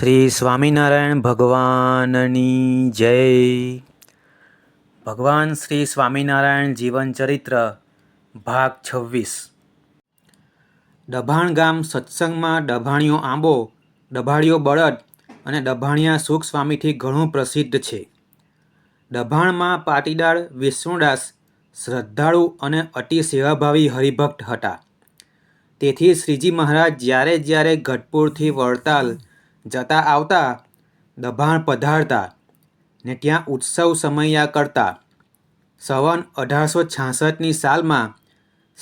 શ્રી સ્વામિનારાયણ ભગવાનની જય. ભગવાન શ્રી સ્વામિનારાયણ જીવન ચરિત્ર, ભાગ છવ્વીસ. ડભાણ ગામ સત્સંગમાં ડભાણિયો આંબો ડભાડિયો બળદ અને ડભાણિયા સુખ સ્વામીથી ઘણું પ્રસિદ્ધ છે. ડભાણમાં પાટીદાર વિષ્ણુદાસ શ્રદ્ધાળુ અને અતિ સેવાભાવી હરિભક્ત હતા. તેથી શ્રીજી મહારાજ જ્યારે જ્યારે ગઢપુરથી વડતાલ જતા આવતા દભાણ પધારતા ને ત્યાં ઉત્સવ સમયા કરતા. સવન અઢારસો છાસઠની સાલમાં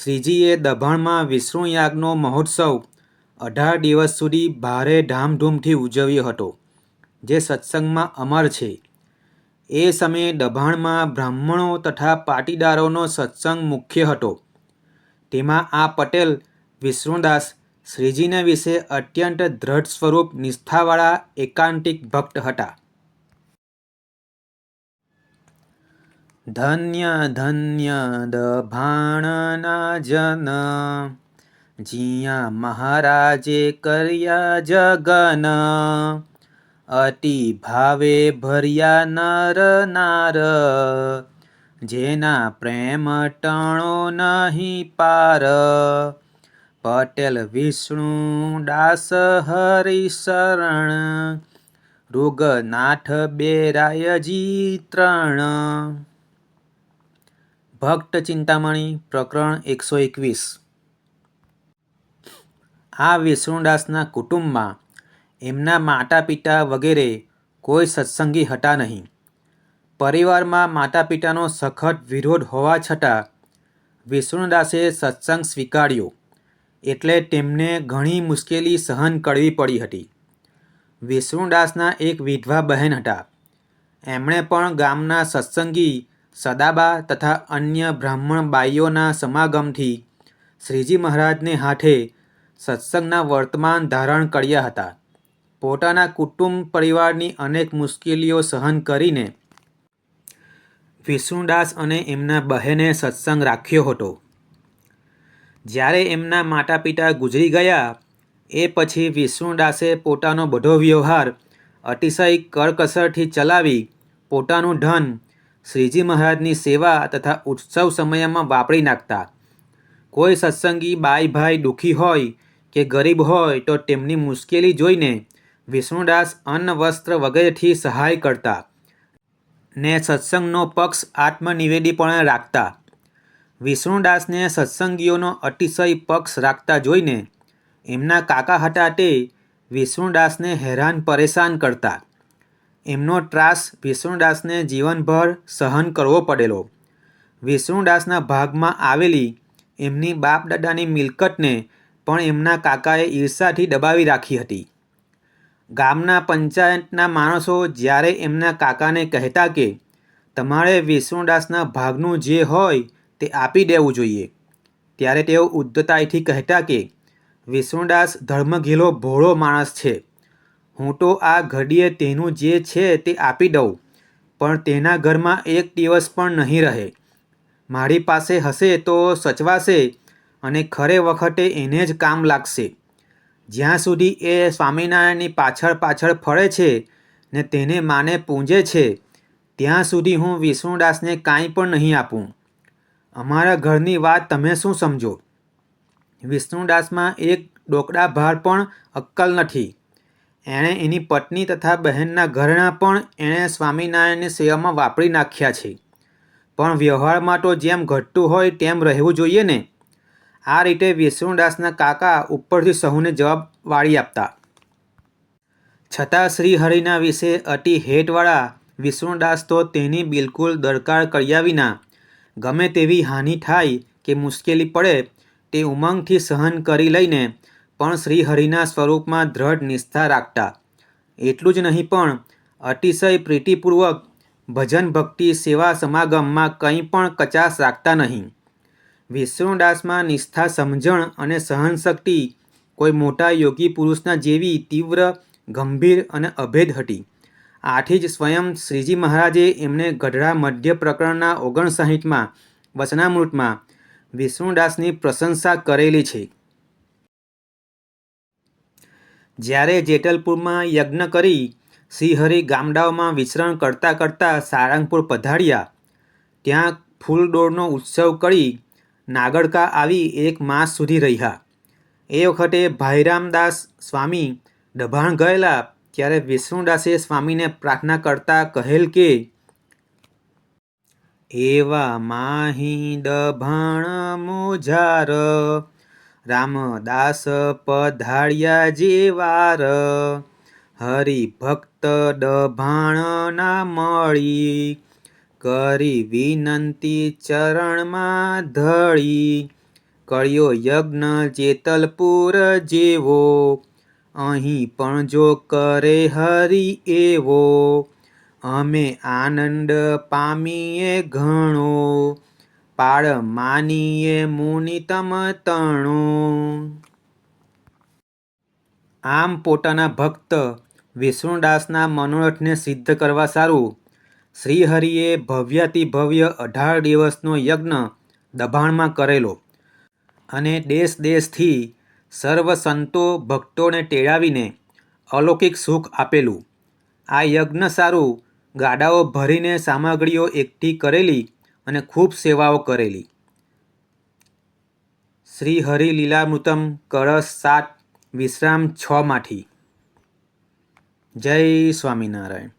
શ્રીજીએ દભાણમાં વિષ્ણુયાગનો મહોત્સવ અઢાર દિવસ સુધી ભારે ધામધૂમથી ઉજવ્યો હતો, જે સત્સંગમાં અમર છે. એ સમયે દભાણમાં બ્રાહ્મણો તથા પાટીદારોનો સત્સંગ મુખ્ય હતો. તેમાં આ પટેલ, વિષ્ણુદાસ શ્રીજીના વિશે અત્યંત દ્રઢ સ્વરૂપ નિષ્ઠાવાળા, એકાંતિક ભક્ત હતા. ધન્ય ધન્ય દભાણના જન, જિયા મહારાજે કર્યા જગન, અતિ ભાવે ભર્યા નર, નાર, જેના પ્રેમ ટણો નહીં પાર પટેલ વિષ્ણુ દાસ હરિશરણ રૂગનાથ બેરાયજી ત્રણ ભક્ત ચિંતામણી પ્રકરણ એકસો એકવીસ. આ વિષ્ણુદાસના કુટુંબમાં એમના માતા પિતા વગેરે કોઈ સત્સંગી હતા નહીં. પરિવારમાં માતા પિતાનો સખત વિરોધ હોવા છતાં વિષ્ણુદાસે સત્સંગ સ્વીકાર્યો. એટલે તેમને ઘણી મુશ્કેલી સહન કરવી પડી હતી. વિષ્ણુદાસના એક વિધવા બહેન હતા. એમણે પણ ગામના સત્સંગી, સદાબા તથા અન્ય બ્રાહ્મણ બાઈઓના સમાગમથી શ્રીજી મહારાજને હાથે સત્સંગના વર્તમાન ધારણ કર્યા હતા. પોતાના કુટુંબ પરિવારની અનેક મુશ્કેલીઓ સહન કરીને વિષ્ણુદાસ અને એમના બહેને સત્સંગ રાખ્યો હતો. જ્યારે એમના માતા પિતા ગુજરી ગયા, એ પછી વિષ્ણુદાસે પોતાનો બધો વ્યવહાર અતિશય કરકસરથી ચલાવી પોતાનું ધન શ્રીજી મહારાજની સેવા તથા ઉત્સવ સમયમાં વાપરી નાખતા. કોઈ સત્સંગી બાઈ ભાઈ દુઃખી હોય કે ગરીબ હોય તો તેમની મુશ્કેલી જોઈને વિષ્ણુદાસ અન્ન વસ્ત્ર વગેરેથી સહાય કરતા ને સત્સંગનો પક્ષ આત્મનિવેદીપણે રાખતા. વિષ્ણુદાસને સત્સંગીઓનો અતિશય પક્ષ રાખતા જોઈને એમના કાકા હતા તે વિષ્ણુદાસને હેરાન પરેશાન કરતા. એમનો ત્રાસ વિષ્ણુદાસને જીવનભર સહન કરવો પડેલો. વિષ્ણુદાસના ભાગમાં આવેલી એમની બાપ દાદાની મિલકતને પણ એમના કાકાએ ઈર્ષાથી દબાવી રાખી હતી. ગામના પંચાયતના માણસો જ્યારે એમના કાકાને કહેતા કે, તમારે વિષ્ણુદાસના ભાગનું જે હોય તે આપી દેવું જોઈએ. ત્યારે તેઓ ઉદ્ધતાઈથી કહેતા કે, વિષ્ણુદાસ ધર્મઘીલો ભોળો માણસ છે. હું તો આ ઘડીએ તેનું જે છે તે આપી દઉં, પણ તેના ઘરમાં એક દિવસ પણ નહીં રહે. મારી પાસે હશે તો સચવાશે અને ખરે વખતે એને જ કામ લાગશે. જ્યાં સુધી એ સ્વામિનારાયણની પાછળ પાછળ ફરે છે ને તેને માને પૂંજે છે, ત્યાં સુધી હું વિષ્ણુદાસને કાંઈ પણ નહીં આપું. અમારા ઘરની વાત તમે શું સમજો? વિષ્ણુદાસમાં એક ડોકડા ભાર પણ અક્કલ નથી. એણે એની પત્ની તથા બહેનના ઘરણા પણ એણે સ્વામિનારાયણની સેવામાં વાપરી નાખ્યા છે. પણ વ્યવહારમાં તો જેમ ઘટતું હોય તેમ રહેવું જોઈએ ને? આ રીતે વિષ્ણુદાસના કાકા ઉપરથી સહુને જવાબ વાળી આપતા. છતાં શ્રીહરિના વિશે અતિ હેટવાળા વિષ્ણુદાસ તો તેની બિલકુલ દરકાર કર્યા વિના ગમે તેવી હાનિ થાય કે મુશ્કેલી પડે, તે ઉમંગથી સહન કરી લઈને પણ શ્રીહરિના સ્વરૂપમાં દ્રઢ નિષ્ઠા રાખતા. એટલું જ નહીં પણ અતિશય પ્રીતિપૂર્વક ભજન ભક્તિ સેવા સમાગમમાં કંઈ પણ કચાશ રાખતા નહીં. વિષ્ણુદાસમાં નિષ્ઠા સમજણ અને સહનશક્તિ કોઈ મોટા યોગી પુરુષના જેવી તીવ્ર, ગંભીર અને અભેદ હતી. આથી જ સ્વયં શ્રીજી મહારાજે એમને ગઢડા મધ્ય પ્રકરણના ઓગણસાહીઠમાં વચનામૃતમાં વિષ્ણુદાસની પ્રશંસા કરેલી છે. જ્યારે જેટલપુરમાં યજ્ઞ કરી શ્રીહરિ ગામડાઓમાં વિચરણ કરતાં કરતાં સારંગપુર પધાર્યા, ત્યાં ફૂલડોળનો ઉત્સવ કરી નાગડકા આવી એક માસ સુધી રહ્યા. એ વખતે ભાઈરામદાસ સ્વામી દભાણ ગયેલા ત્યારે વિષ્ણુદાસે સ્વામીને પ્રાર્થના કરતા કહેલ કે, એવા માહી દભાણ મોજાર, રામદાસ પધાળ્યા જેવાર, હરિભક્ત દભાણ ના મળી, કરી વિનંતી ચરણમાં ધળી, કર્યો યજ્ઞ જેતલપુર જેવો અહીં પણ જો કરે હરિ એવો, અમે આનંદ પામીએ ઘણો. પાળ માનીએ મુનિ તમ તણો. આમ પોતાના ભક્ત વિષ્ણુદાસના મનોરથને સિદ્ધ કરવા સારું. શ્રીહરિએ ભવ્યાતિ ભવ્ય અઢાર દિવસનો યજ્ઞ દભાણમાં કરેલો અને દેશ દેશથી સર્વ સંતો ભક્તોને તેડાવીને અલૌકિક સુખ આપેલું. આ યજ્ઞ સારું ગાડાઓ ભરીને સામગ્રીઓ એકઠી કરેલી અને ખૂબ સેવાઓ કરેલી. શ્રી હરિ લીલામૃતમ કળશ સાત વિશ્રામ છ માંથી જય સ્વામિનારાયણ.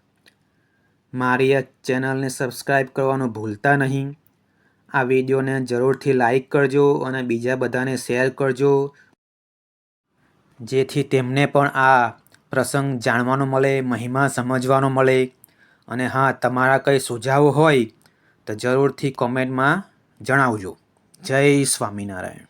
મારી આ ચેનલને સબસ્ક્રાઈબ કરવાનું ભૂલતા નહીં. આ વિડીયોને જરૂરથી લાઈક કરજો અને બીજા બધાને શેર કરજો. જેથી તેમને પણ આ પ્રસંગ જાણવાનો મળે, મહિમા સમજવાનો મળે. અને હા, તમારા કંઈ સુઝાવ હોય તો જરૂરથી કોમેન્ટમાં જણાવજો. જય સ્વામિનારાયણ.